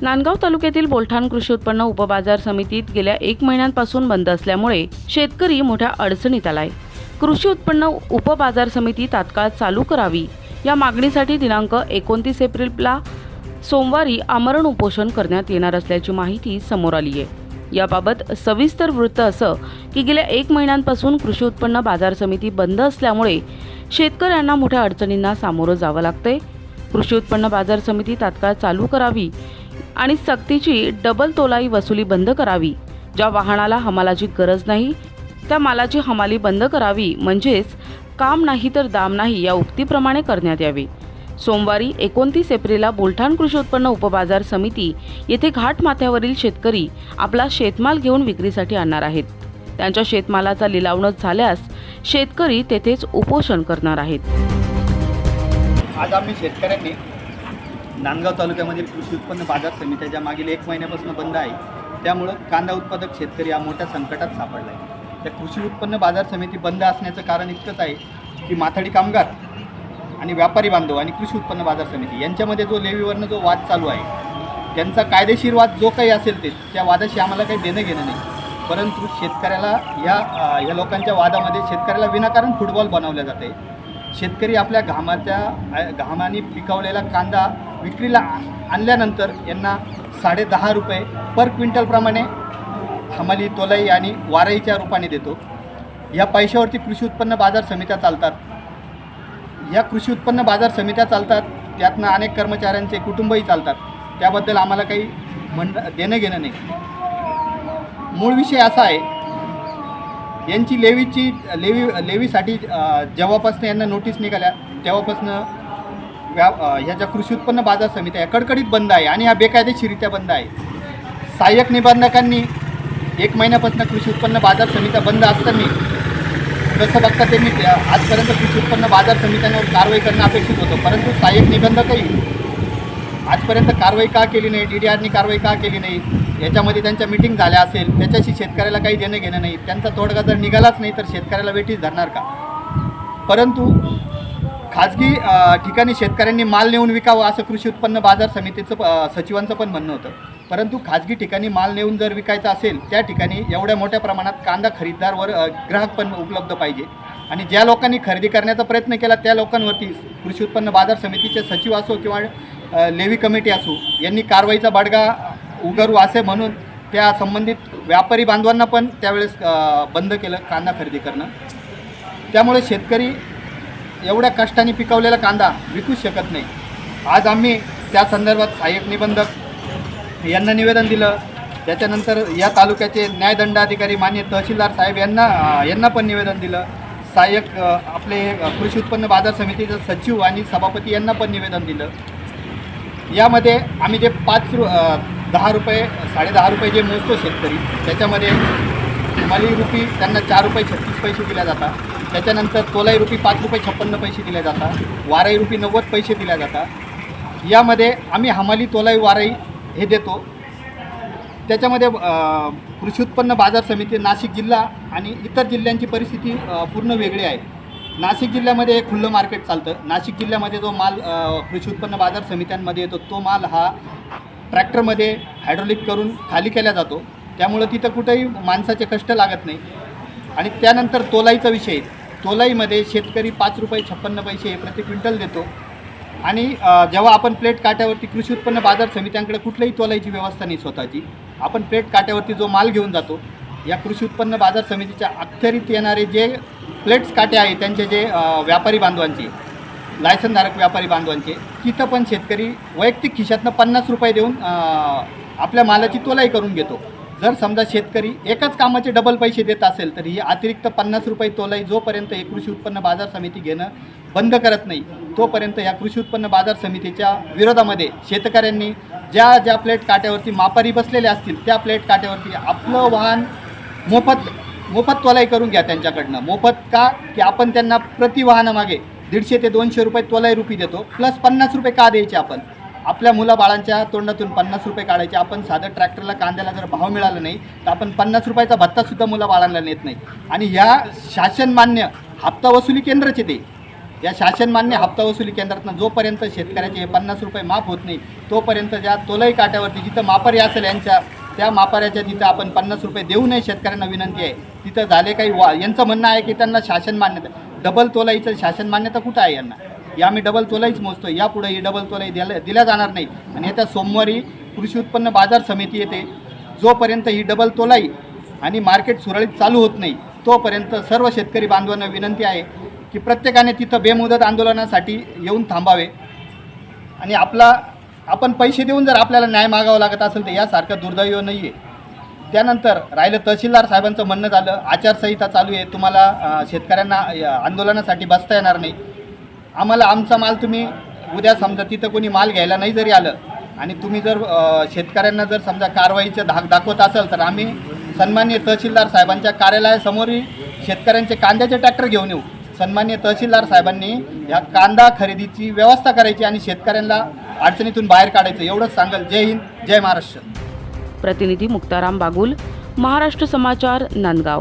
नांदगाव तालुक्यातील बोलठाण कृषी उत्पन्न उपबाजार समितीत गेल्या एक महिन्यांपासून बंद असल्यामुळे शेतकरी मोठ्या अडचणीत आलाय. कृषी उत्पन्न उपबाजार समिती तात्काळ चालू करावी. या मागणीसाठी दिनांक एकोणतीस एप्रिलला सोमवारी आमरण उपोषण करण्यात येणार असल्याची माहिती समोर आली आहे. याबाबत सविस्तर वृत्त असं की गेल्या एक महिन्यांपासून कृषी उत्पन्न बाजार समिती बंद असल्यामुळे शेतकऱ्यांना मोठ्या अडचणींना सामोरं जावं लागतंय. कृषी उत्पन्न बाजार समिती तात्काळ चालू करावी आणि सक्तीची डबल तोलाई वसुली बंद करावी. ज्या वाहनाला हमालाची गरज नाही त्या मालाची हमाली बंद करावी म्हणजेच काम नाही तर दाम नाही या उक्तीप्रमाणे करण्यात यावे. सोमवारी एकोणतीस एप्रिलला बुलढाण कृषी उत्पन्न उपबाजार समिती येथे घाट माथ्यावरील शेतकरी आपला शेतमाल घेऊन विक्रीसाठी आणणार आहेत. त्यांच्या शेतमालाचा लिलावणच झाल्यास शेतकरी तेथेच उपोषण करणार आहेत. आज आम्ही शेतकऱ्यांनी नांदगाव तालुक्यामध्ये कृषी उत्पन्न बाजार समित्या ज्या मागील एक महिन्यापासून बंद आहे त्यामुळं कांदा उत्पादक शेतकरी हा मोठ्या संकटात सापडला आहे त्या कृषी उत्पन्न बाजार समिती बंद असण्याचं कारण इतकंच आहे की माथाडी कामगार आणि व्यापारी बांधव आणि कृषी उत्पन्न बाजार समिती यांच्यामध्ये जो लेवीवरनं जो वाद चालू आहे त्यांचा कायदेशीर वाद जो काही असेल ते त्या वादाशी आम्हाला काही देणं घेणं नाही. परंतु शेतकऱ्याला या या लोकांच्या वादामध्ये शेतकऱ्याला विनाकारण फुटबॉल बनवल्या जाते शेतकरी आपल्या घामाच्या घामाने पिकवलेला कांदा विक्रीला आणल्यानंतर यांना साडेदहा रुपये पर क्विंटलप्रमाणे हमाली तोलाई आणि वाराईच्या रूपाने देतो. या पैशावरती कृषी उत्पन्न बाजार समित्या चालतात. या कृषी उत्पन्न बाजार समित्या चालतात. त्यातनं अनेक कर्मचाऱ्यांचे कुटुंबही चालतात. त्याबद्दल आम्हाला काही म्हण देणं घेणं नाही. मूळ विषय असा आहे यांची लेवीची लेवी लेवीसाठी जेव्हापासून यांना नोटीस निघाल्या तेव्हापासनं व्या ह्याच्या कृषी उत्पन्न बाजार समित्या या कडकडीत बंद आहे आणि हा बेकायदेशीरित्या बंद आहे. सहाय्यक निबंधकांनी एक महिन्यापासून कृषी उत्पन्न बाजार समित्या बंद असताना जसं बघता त्यांनी त्या- आजपर्यंत कृषी उत्पन्न बाजार समित्यांवर कारवाई करणं अपेक्षित होतं. परंतु सहाय्यक निबंधकही आजपर्यंत कारवाई का केली नाही? डी डी आरनी कारवाई का केली नाही? याच्यामध्ये त्यांच्या मिटिंग झाल्या असेल त्याच्याशी शेतकऱ्याला काही देणं घेणं नाही त्यांचा तोडगा जर निघालाच नाही तर शेतकऱ्याला वेटीच धरणार का? परंतु खाजगी ठिकाणी शेतकऱ्यांनी माल नेऊन विकावं असं कृषी उत्पन्न बाजार समितीचं प- सचिवांचं पण म्हणणं होतं. परंतु खाजगी ठिकाणी माल नेऊन जर विकायचा असेल त्या ठिकाणी एवढ्या मोठ्या प्रमाणात कांदा खरीददारवर ग्राहक पण उपलब्ध पाहिजे. आणि ज्या लोकांनी खरेदी करण्याचा प्रयत्न केला त्या लोकांवरती कृषी उत्पन्न बाजार समितीचे सचिव असो किंवा लेवी कमिटी असो यांनी कारवाईचा बडगा उगारू असे म्हणून त्या संबंधित व्यापारी बांधवांना पण त्यावेळेस बंद केलं कांदा खरेदी करणं. त्यामुळे शेतकरी एवढ्या कष्टाने पिकवलेला कांदा विकूच शकत नाही. आज आम्ही त्या संदर्भात सहाय्यक निबंधक यांना निवेदन दिलं. त्याच्यानंतर या तालुक्याचे न्यायदंडाधिकारी मान्य तहसीलदार साहेब यांना यांना पण निवेदन दिलं. सहाय्यक आपले कृषी उत्पन्न बाजार समितीचे सचिव आणि सभापती यांना पण निवेदन दिलं. यामध्ये आम्ही जे पाच रु दहा रुपये साडेदहा रुपये जे मोजतो शेतकरी त्याच्यामध्ये माली रुपी त्यांना चार रुपये छत्तीस पैसे दिल्या जातात. त्याच्यानंतर तोलाई रुपी पाच रुपये छप्पन्न पैसे दिल्या जातात. वाराई रुपी नव्वद पैसे दिल्या जातात. यामध्ये आम्ही हमाली तोलाई वाराई हे देतो. त्याच्यामध्ये कृषी उत्पन्न बाजार समिती नाशिक जिल्हा आणि इतर जिल्ह्यांची परिस्थिती पूर्ण वेगळी आहे. नाशिक जिल्ह्यामध्ये एक खुल्लं मार्केट चालतं. नाशिक जिल्ह्यामध्ये जो माल कृषी उत्पन्न बाजार समित्यांमध्ये येतो तो माल हा ट्रॅक्टरमध्ये हायड्रोलिक करून खाली केला जातो. त्यामुळं तिथं कुठंही माणसाचे कष्ट लागत नाही. आणि त्यानंतर तोलाईचा विषय. तोलाईमध्ये शेतकरी पाच रुपये छप्पन्न पैसे प्रति क्विंटल देतो. आणि जेव्हा आपण प्लेट काट्यावरती कृषी उत्पन्न बाजार समित्यांकडे कुठल्याही तोलाईची व्यवस्था नाही स्वतःची. आपण प्लेट काट्यावरती जो माल घेऊन जातो या कृषी उत्पन्न बाजार समितीच्या अखेरीत येणारे जे प्लेट्स काटे आहे त्यांचे जे व्यापारी बांधवांचे लायसनधारक व्यापारी बांधवांचे तिथं पण शेतकरी वैयक्तिक खिशातनं पन्नास रुपये देऊन आपल्या मालाची तोलाई करून घेतो. जर समजा शेतकरी एकाच कामाचे डबल पैसे देत असेल तर ही अतिरिक्त पन्नास रुपये तोलाई जोपर्यंत हे कृषी उत्पन्न बाजार समिती घेणं बंद करत नाही तोपर्यंत या कृषी उत्पन्न बाजार समितीच्या विरोधामध्ये शेतकऱ्यांनी ज्या ज्या प्लेट काट्यावरती मापारी बसलेले असतील त्या प्लेट काट्यावरती आपलं वाहन मोफत मोफत तोलाई करून घ्या त्यांच्याकडनं. मोफत का? की आपण त्यांना प्रति वाहनामागे दीडशे ते दोनशे रुपये तोलाई रुपी देतो. प्लस पन्नास रुपये का द्यायचे आपण? आपल्या मुलाबाळांच्या तोंडातून पन्नास रुपये काढायचे. आपण साधं ट्रॅक्टरला कांद्याला जर भाव मिळाला नाही तर आपण पन्नास रुपयाचा भत्तासुद्धा मुलाबाळांना नेत नाही. आणि ह्या शासनमान्य हप्ता वसुली केंद्राचे ते. या शासनमान्य हप्ता वसुली केंद्रातनं जोपर्यंत शेतकऱ्याचे हे पन्नास रुपये माफ होत नाही तोपर्यंत ज्या तोलाई काट्यावरती जिथं मापारी असेल यांच्या त्या मापाऱ्याच्या तिथं आपण पन्नास रुपये देऊ नये शेतकऱ्यांना विनंती आहे तिथं झाले काही वा यांचं म्हणणं आहे की त्यांना शासन मान्यता डबल तोलाईचं शासन मान्यता कुठं आहे यांना? या आम्ही डबल तोलाईच मोजतो यापुढे ही डबल तोलाई दिल्या दिल्या जाणार नाही आणि येत्या सोमवारी कृषी उत्पन्न बाजार समिती येते. जोपर्यंत ही डबल तोलाई आणि मार्केट सुरळीत चालू होत नाही तोपर्यंत सर्व शेतकरी बांधवांना विनंती आहे की प्रत्येकाने तिथं बेमुदत आंदोलनासाठी येऊन थांबावे. आणि आपला आपण पैसे देऊन जर आपल्याला न्याय मागावा लागत असेल तर यासारखं दुर्दैव नाही आहे त्यानंतर राहिलं तहसीलदार साहेबांचं म्हणणं झालं आचारसंहिता चालू आहे तुम्हाला शेतकऱ्यांना आंदोलनासाठी बसता येणार नाही. आम्हाला आमचा माल तुम्ही उद्या समजा तिथं कोणी माल घ्यायला नाही जरी आलं आणि तुम्ही जर शेतकऱ्यांना जर समजा कारवाईचं धाक दाखवत असाल तर आम्ही सन्मान्य तहसीलदार साहेबांच्या कार्यालयासमोरही शेतकऱ्यांचे कांद्याचे ट्रॅक्टर घेऊन येऊ. सन्मान्य तहसीलदार साहेबांनी ह्या कांदा खरेदीची व्यवस्था करायची आणि शेतकऱ्यांना अडचणीतून बाहेर काढायचं एवढंच सांगल. जय हिंद जय महाराष्ट्र. प्रतिनिधी मुक्ताराम बागुल महाराष्ट्र समाचार नांदगाव.